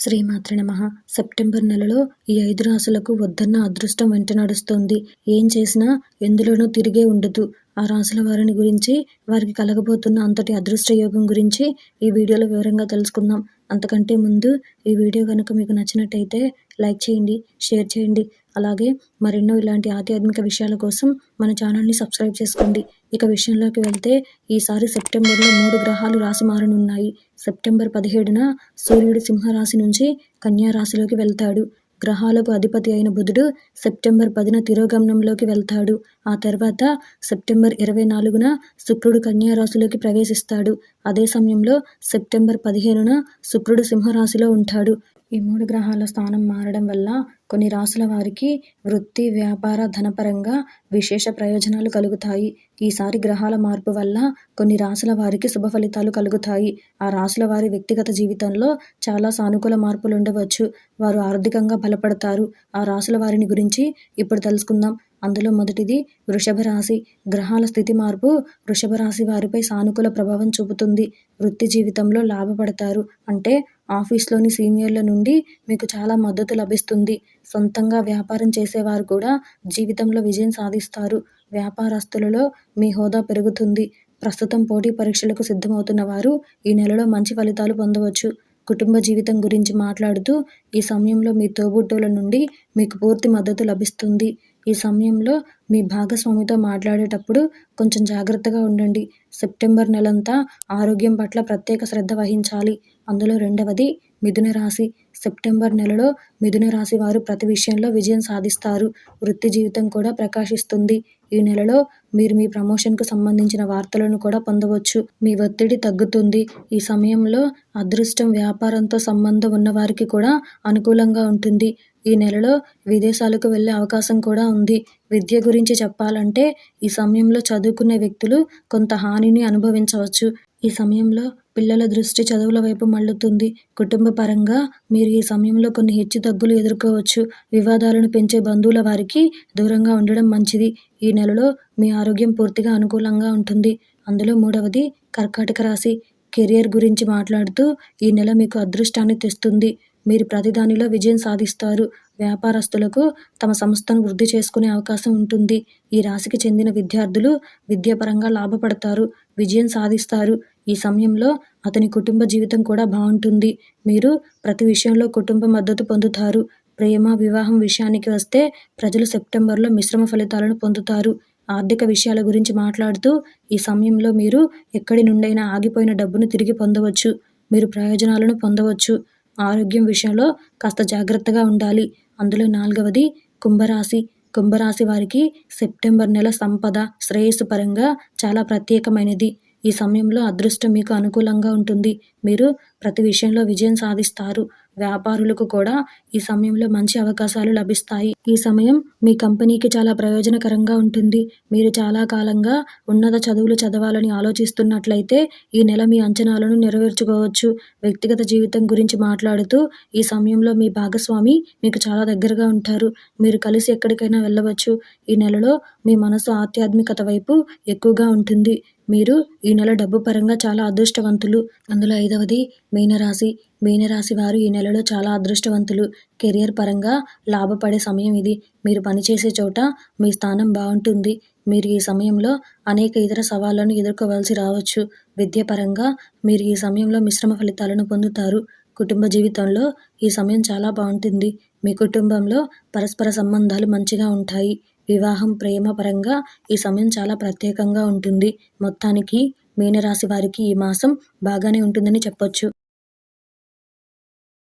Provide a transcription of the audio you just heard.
శ్రీమాత్ర నమ. సెప్టెంబర్ నెలలో ఈ ఐదు రాశులకు వద్దన్న అదృష్టం వెంట నడుస్తోంది. ఏం చేసినా ఎందులోనూ తిరిగే ఉండదు. ఆ రాశుల వారిని గురించి వారికి కలగబోతున్న అంతటి అదృష్ట యోగం గురించి ఈ వీడియోలో వివరంగా తెలుసుకుందాం. అంతకంటే ముందు ఈ వీడియో కనుక మీకు నచ్చినట్టయితే లైక్ చేయండి షేర్ చేయండి. అలాగే మరెన్నో ఇలాంటి ఆధ్యాత్మిక విషయాల కోసం మన ఛానల్ని సబ్స్క్రైబ్ చేసుకోండి. ఇక విషయంలోకి వెళ్తే ఈసారి సెప్టెంబర్లో మూడు గ్రహాలు రాసి మారనున్నాయి. సెప్టెంబర్ పదిహేడున సూర్యుడు సింహరాశి నుంచి కన్యా రాశిలోకి వెళ్తాడు. గ్రహాలకు అధిపతి అయిన బుధుడు సెప్టెంబర్ పదిన తిరోగమనంలోకి వెళ్తాడు. ఆ తర్వాత సెప్టెంబర్ ఇరవై నాలుగున శుక్రుడు కన్యారాశిలోకి ప్రవేశిస్తాడు. అదే సమయంలో సెప్టెంబర్ పదిహేనున శుక్రుడు సింహరాశిలో ఉంటాడు. ఈ మూడు గ్రహాల స్థానం మారడం వల్ల కొన్ని రాసుల వారికి వృత్తి వ్యాపార ధనపరంగా విశేష ప్రయోజనాలు కలుగుతాయి. ఈసారి గ్రహాల మార్పు వల్ల కొన్ని రాసుల వారికి శుభ ఫలితాలు కలుగుతాయి. ఆ రాసుల వారి వ్యక్తిగత జీవితంలో చాలా సానుకూల మార్పులు ఉండవచ్చు వారు ఆర్థికంగా బలపడతారు. ఆ రాసుల వారిని గురించి ఇప్పుడు తెలుసుకుందాం. అందులో మొదటిది వృషభ రాశి గ్రహాల స్థితి మార్పు వృషభ రాశి వారిపై సానుకూల ప్రభావం చూపుతుంది. వృత్తి జీవితంలో లాభపడతారు. అంటే ఆఫీస్లోని సీనియర్ల నుండి మీకు చాలా మద్దతు లభిస్తుంది. సొంతంగా వ్యాపారం చేసేవారు కూడా జీవితంలో విజయం సాధిస్తారు. వ్యాపారస్తులలో మీ హోదా పెరుగుతుంది. ప్రస్తుతం పోటీ పరీక్షలకు సిద్ధమవుతున్న వారు ఈ నెలలో మంచి ఫలితాలు పొందవచ్చు. కుటుంబ జీవితం గురించి మాట్లాడుతూ ఈ సమయంలో మీ తోబుట్టువుల నుండి మీకు పూర్తి మద్దతు లభిస్తుంది. ఈ సమయంలో మీ భాగస్వామితో మాట్లాడేటప్పుడు కొంచెం జాగ్రత్తగా ఉండండి. సెప్టెంబర్ నెలంతా ఆరోగ్యం పట్ల ప్రత్యేక శ్రద్ధ వహించాలి. అందులో రెండవది మిథున రాశి. సెప్టెంబర్ నెలలో మిథున రాశి వారు ప్రతి విషయంలో విజయం సాధిస్తారు. వృత్తి జీవితం కూడా ప్రకాశిస్తుంది. ఈ నెలలో మీరు మీ ప్రమోషన్కు సంబంధించిన వార్తలను కూడా పొందవచ్చు. మీ ఒత్తిడి తగ్గుతుంది. ఈ సమయంలో అదృష్టం వ్యాపారంతో సంబంధం ఉన్నవారికి కూడా అనుకూలంగా ఉంటుంది. ఈ నెలలో విదేశాలకు వెళ్ళే అవకాశం కూడా ఉంది. విద్య గురించి చెప్పాలంటే ఈ సమయంలో చదువుకునే వ్యక్తులు కొంత హానిని అనుభవించవచ్చు. ఈ సమయంలో పిల్లల దృష్టి చదువుల వైపు మళ్ళుతుంది. కుటుంబ పరంగా మీరు ఈ సమయంలో కొన్ని హెచ్చు తగ్గులు ఎదుర్కోవచ్చు. వివాదాలను పెంచే బంధువుల వారికి దూరంగా ఉండడం మంచిది. ఈ నెలలో మీ ఆరోగ్యం పూర్తిగా అనుకూలంగా ఉంటుంది. అందులో మూడవది కర్కాటక రాశి. కెరియర్ గురించి మాట్లాడుతూ ఈ నెల మీకు అదృష్టాన్ని తెస్తుంది. మీరు ప్రతిదానిలో విజయం సాధిస్తారు. వ్యాపారస్తులకు తమ సంస్థను వృద్ధి చేసుకునే అవకాశం ఉంటుంది. ఈ రాశికి చెందిన విద్యార్థులు విద్యాపరంగా లాభపడతారు. విజయం సాధిస్తారు. ఈ సమయంలో అతని కుటుంబ జీవితం కూడా బాగుంటుంది. మీరు ప్రతి విషయంలో కుటుంబ మద్దతు పొందుతారు. ప్రేమ వివాహం విషయానికి వస్తే ప్రజలు సెప్టెంబర్లో మిశ్రమ ఫలితాలను పొందుతారు. ఆర్థిక విషయాల గురించి మాట్లాడుతూ ఈ సమయంలో మీరు ఎక్కడి నుండైనా ఆగిపోయిన డబ్బును తిరిగి పొందవచ్చు. మీరు ప్రయోజనాలను పొందవచ్చు. ఆరోగ్యం విషయంలో కాస్త జాగ్రత్తగా ఉండాలి. అందులో నాలుగవది కుంభరాశి. కుంభరాశి వారికి సెప్టెంబర్ నెల సంపద శ్రేయస్సు పరంగా చాలా ప్రత్యేకమైనది. ఈ సమయంలో అదృష్టం మీకు అనుకూలంగా ఉంటుంది. మీరు ప్రతి విషయంలో విజయం సాధిస్తారు. వ్యాపారులకు కూడా ఈ సమయంలో మంచి అవకాశాలు లభిస్తాయి. ఈ సమయం మీ కంపెనీకి చాలా ప్రయోజనకరంగా ఉంటుంది. మీరు చాలా కాలంగా ఉన్నత చదువులు చదవాలని ఆలోచిస్తున్నట్లయితే ఈ నెల మీ అంచనాలను నెరవేర్చుకోవచ్చు. వ్యక్తిగత జీవితం గురించి మాట్లాడుతూ ఈ సమయంలో మీ భాగస్వామి మీకు చాలా దగ్గరగా ఉంటారు. మీరు కలిసి ఎక్కడికైనా వెళ్ళవచ్చు. ఈ నెలలో మీ మనసు ఆధ్యాత్మికత వైపు ఎక్కువగా ఉంటుంది. మీరు ఈ నెల డబ్బు పరంగా చాలా అదృష్టవంతులు. అందులో ఐదవది మీనరాశి. మీనరాశి వారు ఈ నెలలో చాలా అదృష్టవంతులు. కెరియర్ పరంగా లాభపడే సమయం ఇది. మీరు పనిచేసే చోట మీ స్థానం బాగుంటుంది. మీరు ఈ సమయంలో అనేక ఇతర సవాళ్ళను ఎదుర్కోవాల్సి రావచ్చు. విద్యపరంగా మీరు ఈ సమయంలో మిశ్రమ ఫలితాలను పొందుతారు. కుటుంబ జీవితంలో ఈ సమయం చాలా బాగుంటుంది. మీ కుటుంబంలో పరస్పర సంబంధాలు మంచిగా ఉంటాయి. వివాహం ప్రేమ పరంగా ఈ సమయం చాలా ప్రత్యేకంగా ఉంటుంది. మొత్తానికి మీనరాశి వారికి ఈ మాసం బాగానే ఉంటుందని చెప్పొచ్చు.